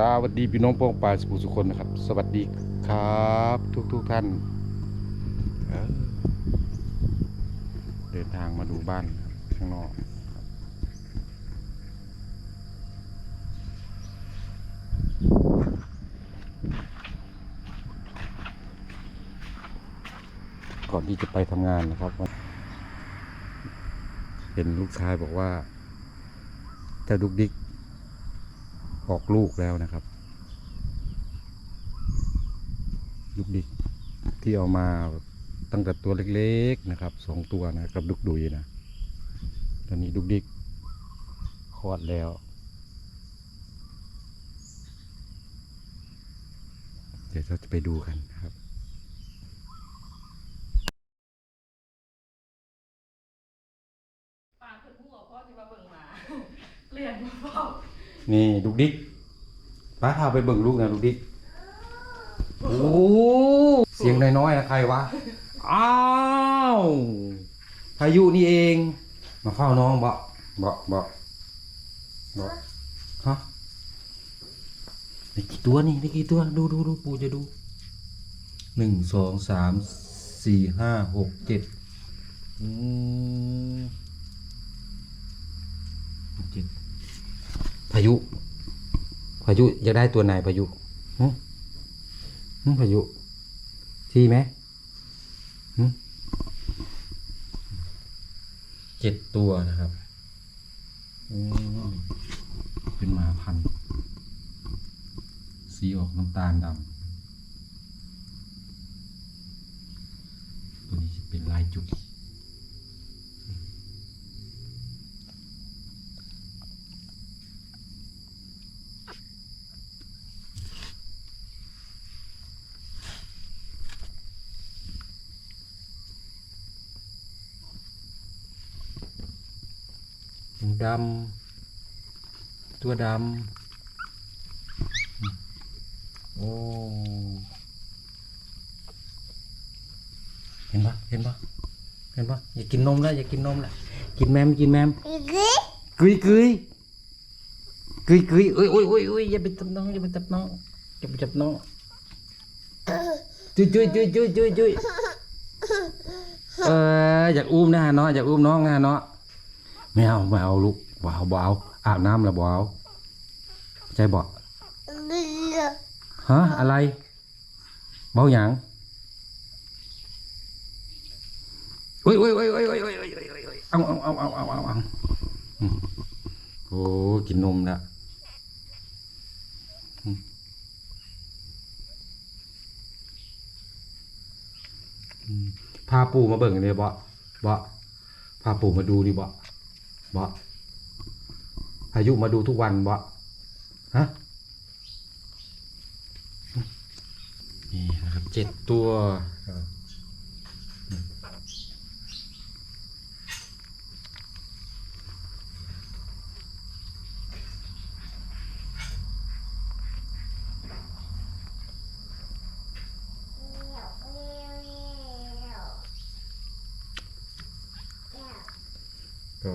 สวัสดีพี่น้องป้องปลาสุขุสุคนนะครับ สวัสดีครับทุกทุกท่าน เดินทางมาดูบ้านข้างนอกก่อนที่จะไปทำงานนะครับ เห็นลูกชายบอกว่าเจ้าดุกดิก ออกลูกแล้วนะครับ ลูกดิกที่เอามาตั้งแต่ตัวเล็กๆนะครับสองตัวนะกับดุกดุยนะตอนนี้ดุกดิกคลอดแล้วเดี๋ยวเราจะไปดูกันครับปาขึ้นหัวพ่อที่มาเบิ่งหมาเรียนมาพ่อ นี่ดุกดิกป้าพาไปเบิ่งลูกนะดุกดิกโอ้เสียงน้อยๆนะใครวะ อ้าวพายุนี่เอง มาเฝ้าน้องบ่บ่บ่บ่ฮะได้กี่ตัวนี่ได้กี่ตัว ดูดูดูปูจะดูหนึ่งสองสามสี่ห้าหกเจ็ดอืมเจ็ดพายุ พายุอยากได้ตัวไหนพายุหึหึพายุที่ไหมหึเจ็ดตัวนะครับอืมเป็นหมาพันธุ์สีออกน้ำตาลดำ ตัวนี้จะเป็นลายจุด ดำ ตัวดำ โอ้ เห็นปะเห็นปะเห็นปะอย่ากินนมแล้วอย่ากินนมแล้วกินแมมกินแมมกึยกึยกึยกึยเอ้ยโอ้ยโอ้ยโอ้ยอย่าไปจับน้องอย่าไปจับน้องอย่าไปจับน้องจุยจุยจุยจุยจุยจุยเอออยากอุ้มนะฮะเนาะอยากอุ้มน้องนะฮะเนาะ ไม่เอาไม่เอาลูกบ่เอาบ่เอาอาบน้ำแล้วบ่เอาใจบ่ฮะอะไรเบาหยังโอ้ยโอ้ยโอ้ยโอ้ยโอ้ยโอ้ยโอ้ยโอ้ยอุ้ยเอาเอาเอาเอาเอาเอาเอาโอ้กินนมแล้วอืมอืมพาปู่มาเบิ่งนเลยบ่บ่พาปู่มาดูดิบ่ บ่พายุมาดูทุกวันบ่ฮะนี่นะครับเจ็ดตัวครับก็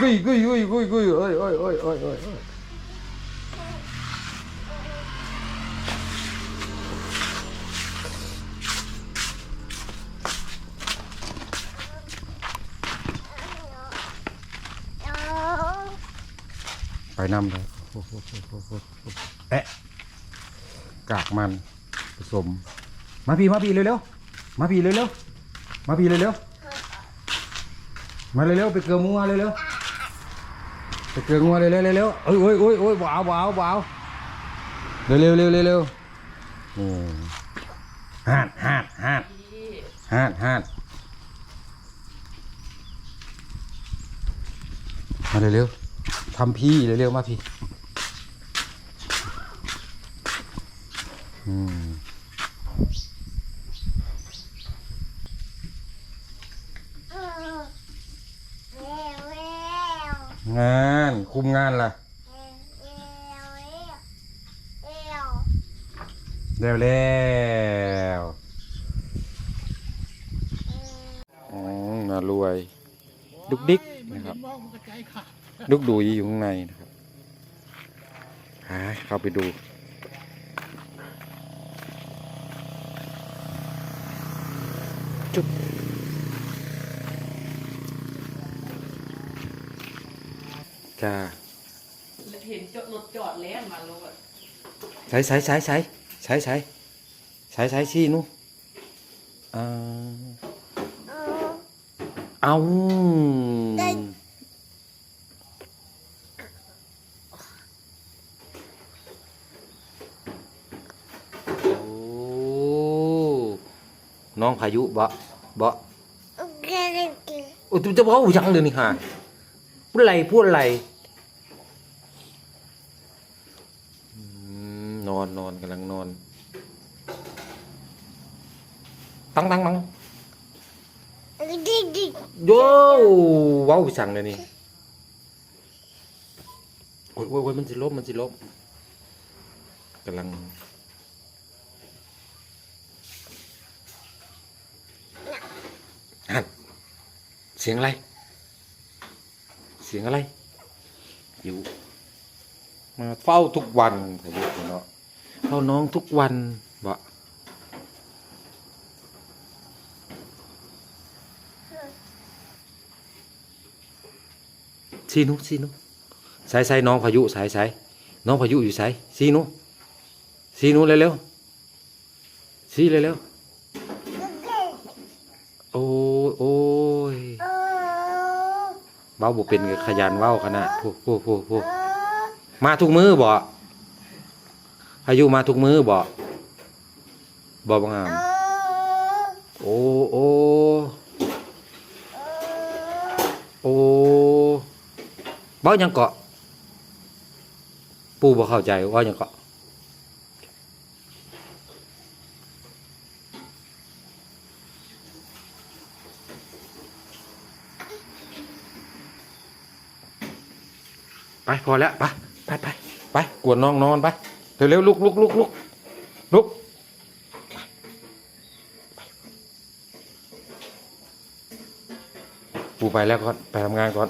กุยกุยกุยกุยกุยโอ้ยโอ้ยโอ้ยโอ้ยโอ้ยไปนำเลยแอะกากมันผสม มาพี่มาพี่เร็วๆมาพี่เร็วๆมาพี่เร็วๆมาเร็วๆไปเกลือมัวเร็วๆ ตะเกียงงัวเร็วเร็วเร็วเอ้ยเอ้ยเอ้ยเอ้ยว้าวบ่าวว้าวเร็วเร็วเร็วเร็วเร็วโอ้ฮาดฮัดฮัดฮาดฮาดมาเร็วๆทำพี่เร็วๆมาพี่อืม งานคุมงานล่ะเร็วแล้วอ๋อมารวย ดุกดิกนะครับ ดุกดูยอยู่ข้างในนะครับหาเข้าไปดูจุ๊บ จ้าเห็นจอดรถจอดแล้วมาลงอะใช้ใช้ใช้ใช้ใช้ใช้ใช้ใช้ชี้นู่อ่าเอาโอ้น้องพายุบ่บ่โอ้ยจะบอกยังเดี๋ยวนี้ฮะพูดอะไรพูดอะไรอืม นอนกำลังนอนตั้งตั้งตั้งโย่ว้าวสั่งเลยนี่โอ้ยโอ้ยโอ้ยมันสิลบมันสิลบกำลังฮันเสียงอะไร เสียงอะไรอยู่มาเฝ้าทุกวันพายุเนาะ เฝ้าน้องทุกวันบะซีนุซีนุใส่ใส่น้องพายุใส่ใส่น้องพายุอยู่ใส่ซีนุซีนุเร็วๆซีเร็วๆโอ้ยโอ้ยเว้าบ่เป็นขยันเว้าขนาดพูพูพูพูมาทุกมือบ่ พายุมาทุกมือบ่บ่บังอามโอ้โอ้โอ้เบ้ายังเกาะ ปู่บ่เข้าใจว่ายังเกาะไปพอแล้วไปไปไปไปกวนน้องนอนไป เร็วเร็วลุกลุกลุกลุกลุกปูไปแล้วก่อนไปทำงานก่อน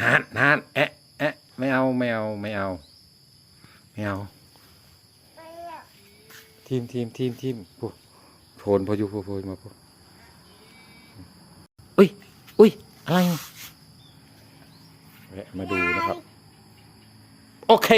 หานหานแอะแอะไม่เอาไม่เอาไม่เอาไม่เอาทีมทีมทีมทีมโผนพออยู่พอพอมาพออุ้ยอุ้ย อะไรแวะมาดูนะครับ โอเค